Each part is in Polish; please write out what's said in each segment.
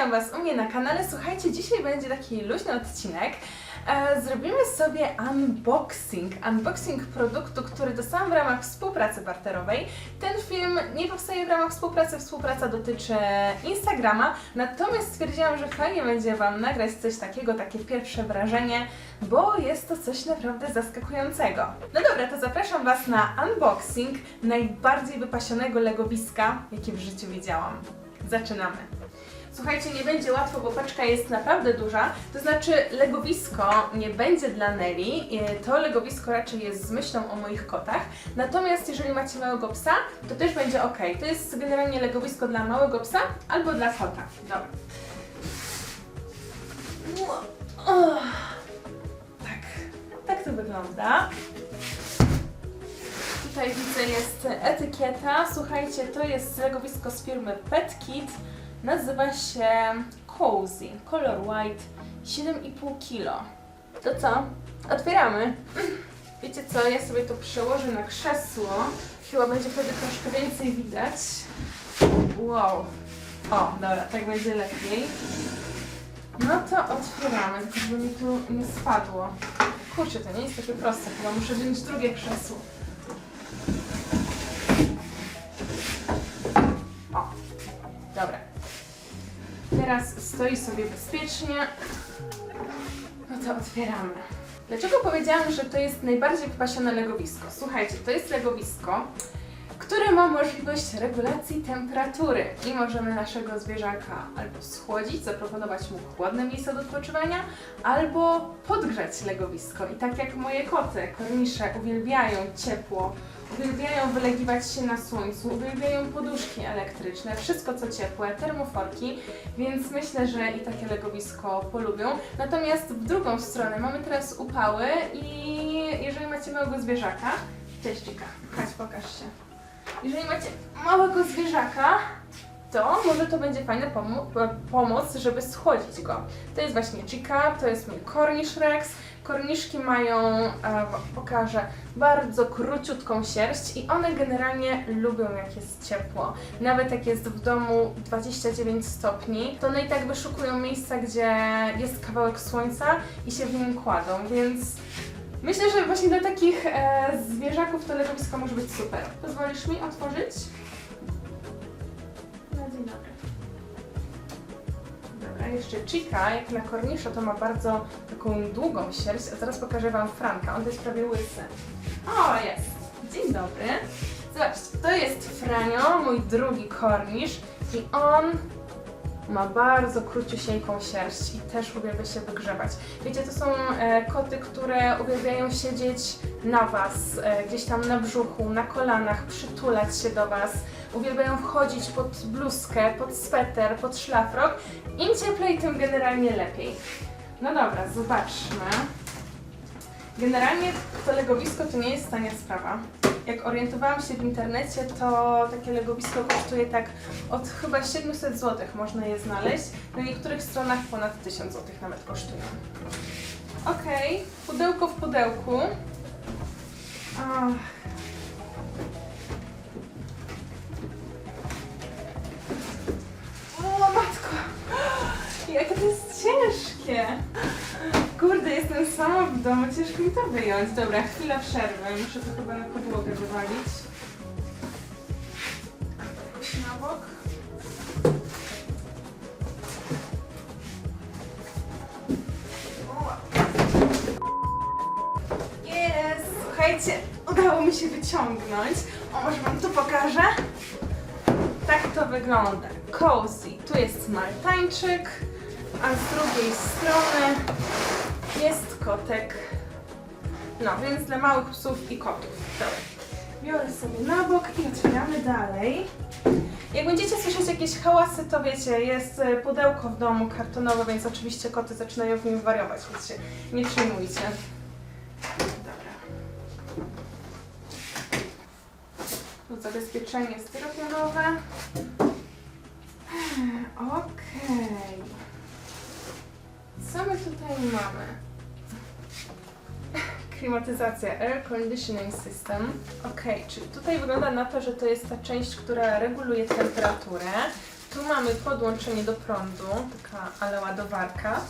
witam Was u mnie na kanale. Słuchajcie, dzisiaj będzie taki luźny odcinek. E, zrobimy sobie unboxing. Unboxing produktu, który dostałam w ramach współpracy barterowej. Ten film nie powstaje w ramach współpracy, współpraca dotyczy Instagrama. Natomiast stwierdziłam, że fajnie będzie Wam nagrać coś takiego, takie pierwsze wrażenie, bo jest to coś naprawdę zaskakującego. No dobra, to zapraszam Was na unboxing najbardziej wypasionego legowiska, jakie w życiu widziałam. Zaczynamy. Słuchajcie, nie będzie łatwo, bo paczka jest naprawdę duża. To znaczy, legowisko nie będzie dla Nelly. e, To legowisko raczej jest z myślą o moich kotach. Natomiast jeżeli macie małego psa, to też będzie ok. To jest generalnie legowisko dla małego psa albo dla kota. Dobra. Tak, tak to wygląda. Tutaj widzę jest etykieta. Słuchajcie, to jest legowisko z firmy Pet Kit. Nazywa się Cozy Color White 7,5 kg. To co? Otwieramy. Wiecie co? Ja sobie to przełożę na krzesło. Chyba będzie wtedy troszkę więcej widać. Wow. O, dobra, tak będzie lepiej. No to otwieramy, żeby mi tu nie spadło. Kurczę, to nie jest takie proste. Chyba muszę wziąć drugie krzesło. Teraz stoi sobie bezpiecznie. No to otwieramy. Dlaczego powiedziałam, że to jest najbardziej wypasione legowisko? Słuchajcie, to jest legowisko, które ma możliwość regulacji temperatury i możemy naszego zwierzaka albo schłodzić, zaproponować mu chłodne miejsce do odpoczywania, albo podgrzać legowisko. I tak jak moje koty, kornisze, uwielbiają ciepło, uwielbiają wylegiwać się na słońcu, uwielbiają poduszki elektryczne, wszystko co ciepłe, termoforki, więc myślę, że i takie legowisko polubią. Natomiast w drugą stronę mamy teraz upały i jeżeli macie małego zwierzaka, cześć Cika, chodź pokaż się. Jeżeli macie małego zwierzaka, to może to będzie fajna pomo- pomoc, żeby schłodzić go. To jest właśnie Chica, to jest mój Cornish Rex. Korniszki mają, e, pokażę, bardzo króciutką sierść i one generalnie lubią jak jest ciepło. Nawet jak jest w domu 29 stopni, to one i tak wyszukują miejsca, gdzie jest kawałek słońca i się w nim kładą, więc myślę, że właśnie dla takich e, zwierzaków to legowisko może być super. Pozwolisz mi otworzyć? Dzień dobry. Dobra, jeszcze Chica, jak na kornisza, to ma bardzo taką długą sierść, a zaraz pokażę Wam Franka, on to jest prawie łysy. O, jest! Dzień dobry. Zobaczcie, to jest Franio, mój drugi kornisz i on ma bardzo króciusieńką sierść i też uwielbia się wygrzewać. Wiecie, to są e, koty, które uwielbiają siedzieć na Was, e, gdzieś tam na brzuchu, na kolanach, przytulać się do Was. Uwielbiają wchodzić pod bluzkę, pod sweter, pod szlafrok. Im cieplej, tym generalnie lepiej. No dobra, zobaczmy. Generalnie to legowisko to nie jest tania sprawa. Jak orientowałam się w internecie, to takie legowisko kosztuje tak od chyba 700 zł można je znaleźć. Na niektórych stronach ponad 1000 zł nawet kosztują. Okej, pudełko w pudełku. Ach. Kurde, jestem sama w domu, ciężko mi to wyjąć. Dobra, chwila przerwy. Muszę to chyba na podłogę wywalić. Na bok. Jest! Słuchajcie, udało mi się wyciągnąć. O, może wam tu pokażę. Tak to wygląda. Cozy. Tu jest maltańczyk, a z drugiej strony jest kotek. No, więc dla małych psów i kotów. Dobra. Biorę sobie na bok i otwieramy dalej. Jak będziecie słyszeć jakieś hałasy, to wiecie, jest e, pudełko w domu kartonowe, więc oczywiście koty zaczynają w nim wariować, więc się nie przejmujcie. Dobra. Tu zabezpieczenie styropianowe. Okej. Co my tutaj mamy? Klimatyzacja, air conditioning system. Ok, czyli tutaj wygląda na to, że to jest ta część, która reguluje temperaturę. Tu mamy podłączenie do prądu, taka ale ładowarka.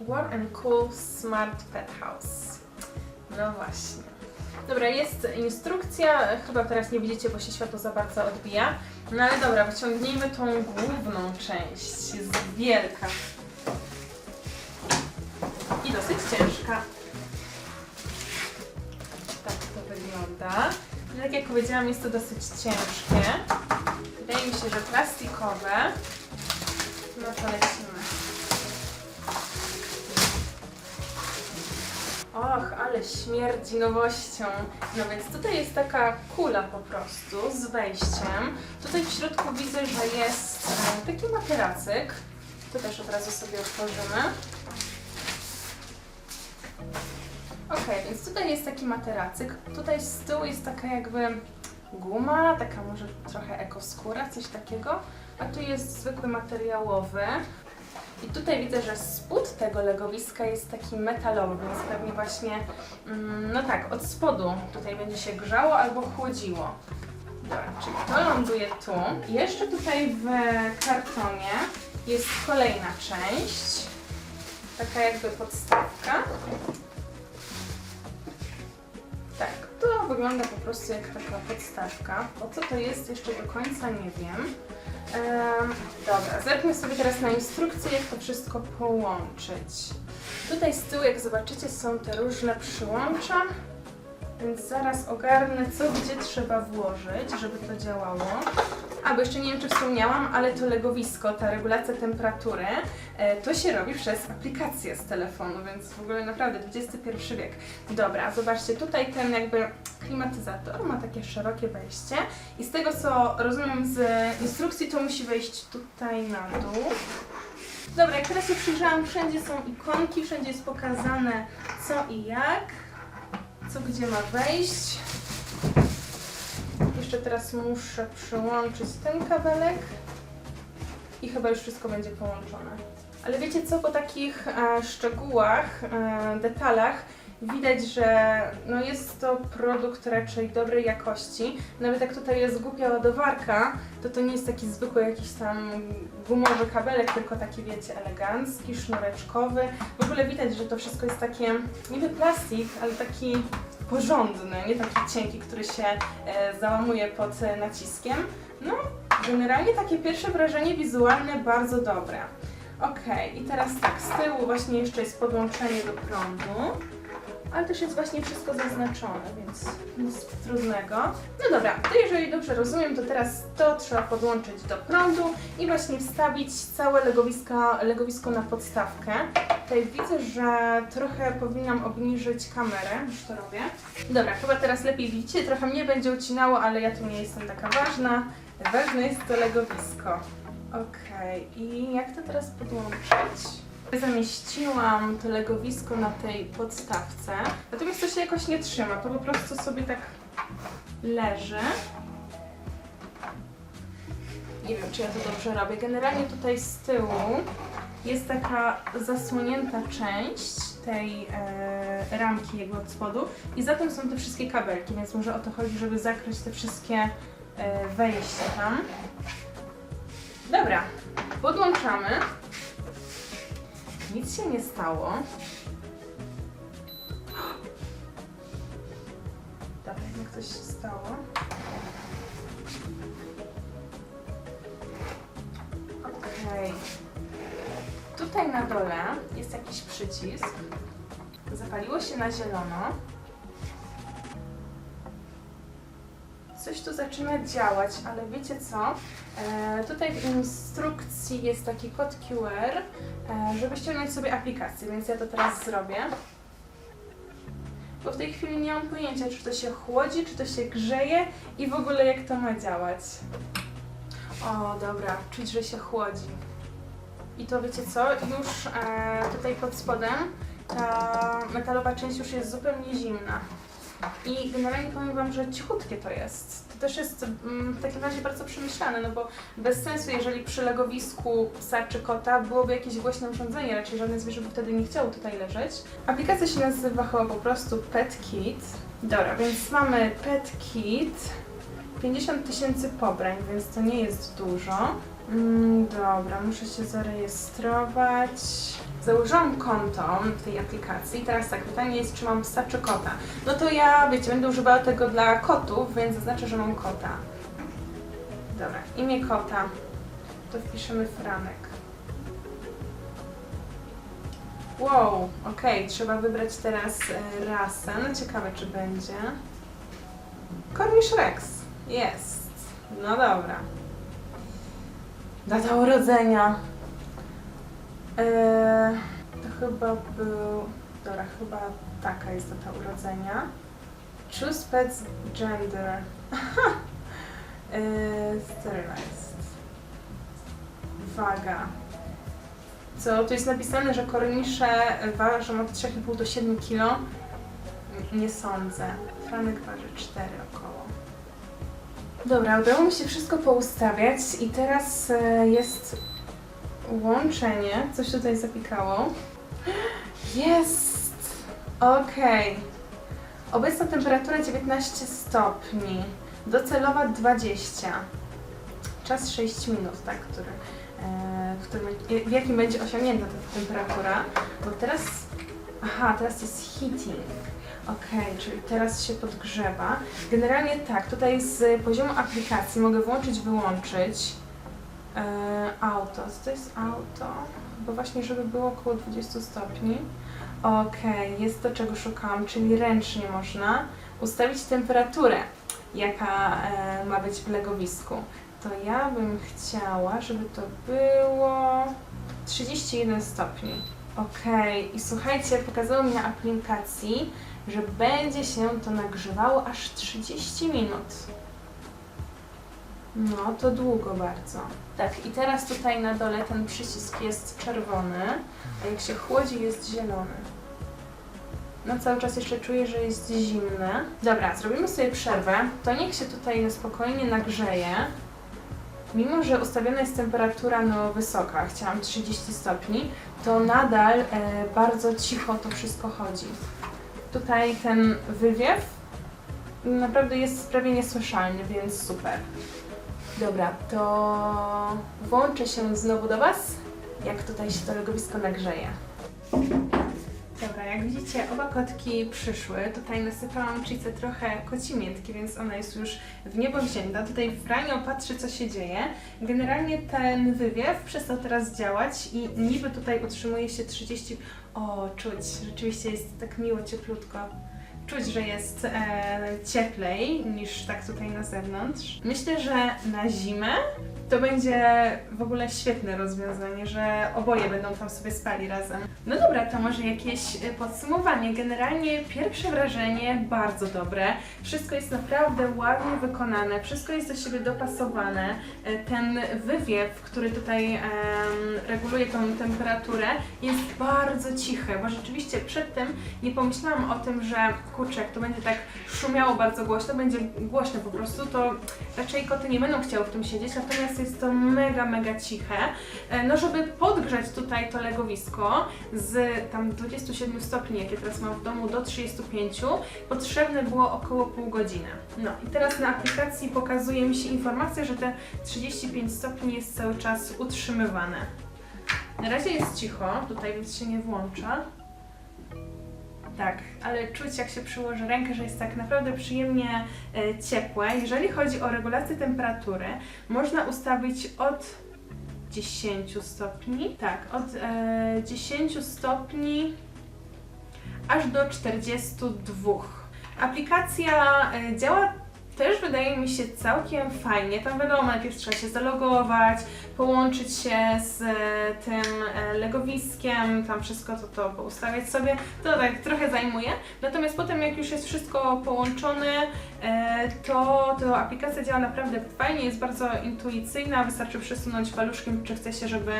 Warm and Cool Smart Pet House. No właśnie. Dobra, jest instrukcja, chyba teraz nie widzicie, bo się światło za bardzo odbija. No ale dobra, wyciągnijmy tą główną część. Jest wielka. I dosyć ciężka. Tak to wygląda. No, tak jak powiedziałam, jest to dosyć ciężkie. Wydaje mi się, że plastikowe. No to lecimy. Och, ale śmierdzi nowością. No więc tutaj jest taka kula po prostu z wejściem. Tutaj w środku widzę, że jest e, taki materacyk. To też od razu sobie otworzymy. Ok, więc tutaj jest taki materacyk. Tutaj z tyłu jest taka jakby guma, taka może trochę ekoskóra, coś takiego. A tu jest zwykły materiałowy. I tutaj widzę, że spód tego legowiska jest taki metalowy, więc pewnie właśnie, mm, no tak, od spodu tutaj będzie się grzało albo chłodziło. Dobra, czyli to ląduje tu. Jeszcze tutaj w kartonie jest kolejna część, taka jakby podstawka. Tak, to wygląda po prostu jak taka podstawka. Po co to jest jeszcze do końca nie wiem. Em, dobra, zerknę sobie teraz na instrukcję, jak to wszystko połączyć. Tutaj z tyłu, jak zobaczycie, są te różne przyłącza, więc zaraz ogarnę, co gdzie trzeba włożyć, żeby to działało. A, bo jeszcze nie wiem, czy wspomniałam, ale to legowisko, ta regulacja temperatury, e, to się robi przez aplikację z telefonu, więc w ogóle naprawdę XXI wiek. Dobra, zobaczcie, tutaj ten jakby klimatyzator ma takie szerokie wejście i z tego, co rozumiem z instrukcji, to musi wejść tutaj na dół. Dobra, jak teraz się przyjrzałam, wszędzie są ikonki, wszędzie jest pokazane co i jak, co gdzie ma wejść. Jeszcze teraz muszę przyłączyć ten kabelek i chyba już wszystko będzie połączone. Ale wiecie co, po takich e, szczegółach, e, detalach widać, że no jest to produkt raczej dobrej jakości. Nawet jak tutaj jest głupia ładowarka, to to nie jest taki zwykły jakiś tam gumowy kabelek, tylko taki wiecie, elegancki, sznureczkowy. W ogóle widać, że to wszystko jest takie, niby plastik, ale taki porządny, nie taki cienki, który się e, załamuje pod e, naciskiem. No, generalnie takie pierwsze wrażenie wizualne bardzo dobre. Okej, i teraz tak, z tyłu właśnie jeszcze jest podłączenie do prądu, ale też jest właśnie wszystko zaznaczone, więc nic trudnego. No dobra, to jeżeli dobrze rozumiem, to teraz to trzeba podłączyć do prądu i właśnie wstawić całe legowisko, na podstawkę. Tutaj widzę, że trochę powinnam obniżyć kamerę, już to robię. Dobra, chyba teraz lepiej widzicie, trochę mnie będzie ucinało, ale ja tu nie jestem taka ważna. Ważne jest to legowisko. Okej, i jak to teraz podłączyć? Zamieściłam to legowisko na tej podstawce, natomiast to się jakoś nie trzyma, to po prostu sobie tak leży. Nie wiem, czy ja to dobrze robię. Generalnie tutaj z tyłu jest taka zasłonięta część tej e, ramki jego od spodu i za tym są te wszystkie kabelki, więc może o to chodzi, żeby zakryć te wszystkie e, wejścia tam. Dobra, podłączamy. Nic się nie stało. Dobra, jak coś się stało. Okej. Tutaj na dole jest jakiś przycisk. Zapaliło się na zielono. Coś tu zaczyna działać, ale wiecie co? E, tutaj w instrukcji jest taki kod QR, e, żeby ściągnąć sobie aplikację, więc ja to teraz zrobię. Bo w tej chwili nie mam pojęcia, czy to się chłodzi, czy to się grzeje i w ogóle jak to ma działać. O, dobra, czuć, że się chłodzi. I to wiecie co? Już e, tutaj pod spodem ta metalowa część już jest zupełnie zimna. I generalnie powiem Wam, że cichutkie to jest. To też jest mm, w takim razie bardzo przemyślane, no bo bez sensu, jeżeli przy legowisku psa czy kota byłoby jakieś głośne urządzenie, raczej żadne zwierzę by wtedy nie chciało tutaj leżeć. Aplikacja się nazywa chyba po prostu Pet Kit. Dobra, więc mamy Pet Kit 50 tysięcy pobrań, więc to nie jest dużo. Mm, dobra, muszę się zarejestrować. Założyłam konto w tej aplikacji. Teraz tak, pytanie jest, czy mam psa czy kota. No to ja, wiecie, będę używała tego dla kotów, więc zaznaczę, że mam kota. Dobra, imię kota. To wpiszemy Franek. Wow, okej, trzeba wybrać teraz e, rasę. No ciekawe, czy będzie. Cornish Rex. Jest. No dobra. Data urodzenia. Eee, to chyba był... Dobra, chyba taka jest data urodzenia. Choose pet's gender. eee, sterilized. Waga. Co? Tu jest napisane, że kornisze ważą od 3,5 do 7 kg. Nie sądzę. Franek waży 4 około. Dobra, udało mi się wszystko poustawiać i teraz e, jest łączenie. Coś tutaj zapikało. Jest! Okej. Obecna temperatura 19 stopni. Docelowa 20. Czas 6 minut, tak, który, e, w, jakim będzie osiągnięta ta temperatura. Bo teraz. Aha, teraz jest heating. Okej, czyli teraz się podgrzewa. Generalnie tak, tutaj z poziomu aplikacji mogę włączyć, wyłączyć auto. Co to jest auto? Bo właśnie, żeby było około 20 stopni. Okej, jest to, czego szukałam, czyli ręcznie można ustawić temperaturę, jaka e, ma być w legowisku. To ja bym chciała, żeby to było 31 stopni. Okej, i słuchajcie, pokazało mi na aplikacji, że będzie się to nagrzewało aż 30 minut. No, to długo bardzo. Tak, i teraz tutaj na dole ten przycisk jest czerwony, a jak się chłodzi jest zielony. No cały czas jeszcze czuję, że jest zimne. Dobra, zrobimy sobie przerwę. To niech się tutaj spokojnie nagrzeje. Mimo, że ustawiona jest temperatura no wysoka, chciałam 30 stopni, to nadal e, bardzo cicho to wszystko chodzi. Tutaj ten wywiew naprawdę jest prawie niesłyszalny, więc super. Dobra, to włączę się znowu do Was, jak tutaj się to legowisko nagrzeje. Dobra, jak widzicie, oba kotki przyszły. Tutaj nasypałam Chice trochę kocimiętki, więc ona jest już w niebo wzięta. Tutaj Franio patrzy, co się dzieje. Generalnie ten wywiew przestał teraz działać i niby tutaj utrzymuje się 30... O, czuć, rzeczywiście jest tak miło, cieplutko. Czuć, że jest e, cieplej niż tak tutaj na zewnątrz. Myślę, że na zimę to będzie w ogóle świetne rozwiązanie, że oboje będą tam sobie spali razem. No dobra, to może jakieś y, podsumowanie. Generalnie pierwsze wrażenie bardzo dobre. Wszystko jest naprawdę ładnie wykonane, wszystko jest do siebie dopasowane. Y, Ten wywiew, który tutaj reguluje tą temperaturę, jest bardzo cichy, bo rzeczywiście przedtem nie pomyślałam o tym, że kurczę, jak to będzie tak szumiało bardzo głośno, będzie głośno po prostu, to raczej koty nie będą chciały w tym siedzieć, natomiast jest to mega, mega ciche. E, No, żeby podgrzać tutaj to legowisko z tam 27 stopni, jakie teraz mam w domu, do 35, potrzebne było około pół godziny. No i teraz na aplikacji pokazuje mi się informacja, że te 35 stopni jest cały czas utrzymywane. Na razie jest cicho, tutaj więc się nie włącza. Tak, ale czuć jak się przyłoży rękę, że jest tak naprawdę przyjemnie e, ciepłe. Jeżeli chodzi o regulację temperatury, można ustawić od 10 stopni, tak, od e, 10 stopni aż do 42. Aplikacja e, działa też wydaje mi się całkiem fajnie. Tam wiadomo, najpierw trzeba się zalogować, połączyć się z e, tym e, legowiskiem, tam wszystko to, to poustawiać sobie. To tak trochę zajmuje. Natomiast potem jak już jest wszystko połączone, e, to, to aplikacja działa naprawdę fajnie, jest bardzo intuicyjna. Wystarczy przesunąć paluszkiem, czy chce się, żeby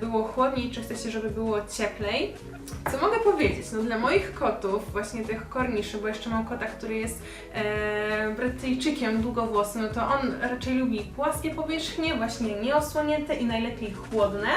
było chłodniej, czy chce się, żeby było cieplej. Co mogę powiedzieć? No dla moich kotów, właśnie tych korniszy, bo jeszcze mam kota, który jest e, Brytyjczykiem długowłosym, no to on raczej lubi płaskie powierzchnie, właśnie nieosłonięte i najlepiej chłodne.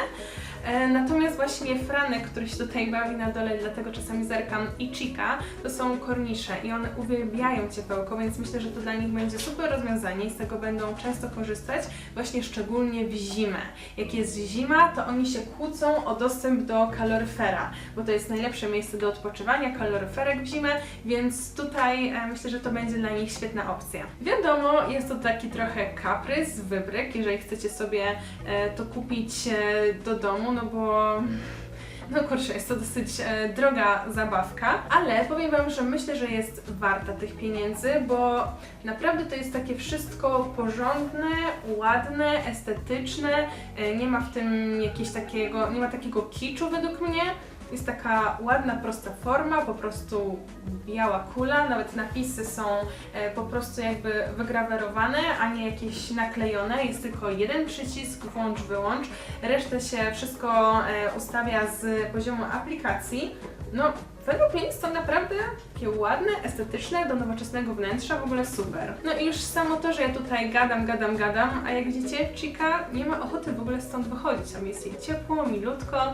E, natomiast właśnie Franek, który się tutaj bawi na dole, dlatego czasami zerkam, i Chica, to są kornisze i one uwielbiają ciepełko, więc myślę, że to dla nich będzie super rozwiązanie i z tego będą często korzystać, właśnie szczególnie w zimę. Jak jest zima, to oni się kłócą o dostęp do kaloryfera, bo to jest najlepsze miejsce do odpoczywania, kaloryferek w zimę, więc tutaj e, myślę, że to będzie dla nich świetna opcja. Wiadomo, jest to taki trochę kaprys, wybryk, jeżeli chcecie sobie e, to kupić do domu, no bo no kurczę, jest to dosyć e, droga zabawka, ale powiem Wam, że myślę, że jest warta tych pieniędzy, bo naprawdę to jest takie wszystko porządne, ładne, estetyczne, e, nie ma w tym jakiegoś takiego, nie ma takiego kiczu według mnie. Jest taka ładna, prosta forma, po prostu biała kula, nawet napisy są e, po prostu jakby wygrawerowane, a nie jakieś naklejone. Jest tylko jeden przycisk, włącz, wyłącz. Resztę się wszystko e, ustawia z poziomu aplikacji. No, według mnie jest to naprawdę takie ładne, estetyczne, do nowoczesnego wnętrza, w ogóle super. No i już samo to, że ja tutaj gadam, gadam, gadam, a jak widzicie, Chica nie ma ochoty w ogóle stąd wychodzić. Tam jest jej ciepło, milutko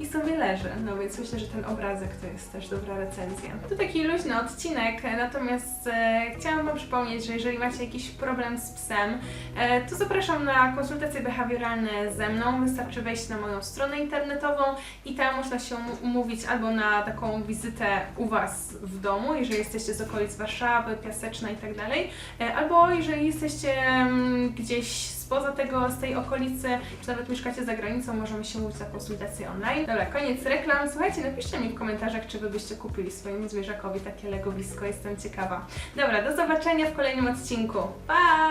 i sobie leży. No więc myślę, że ten obrazek to jest też dobra recenzja. To taki luźny odcinek, natomiast e, chciałam Wam przypomnieć, że jeżeli macie jakiś problem z psem, e, to zapraszam na konsultacje behawioralne ze mną. Wystarczy wejść na moją stronę internetową i tam można się um- umówić albo na taką wizytę u Was w domu, jeżeli jesteście z okolic Warszawy, Piaseczna i tak dalej, e, albo jeżeli jesteście mm, gdzieś spoza tego, z tej okolicy, czy nawet mieszkacie za granicą, możemy się umówić na konsultację online. Dobra, koniec reklam. Słuchajcie, napiszcie mi w komentarzach, czy Wy byście kupili swojemu zwierzakowi takie legowisko. Jestem ciekawa. Dobra, do zobaczenia w kolejnym odcinku. Pa!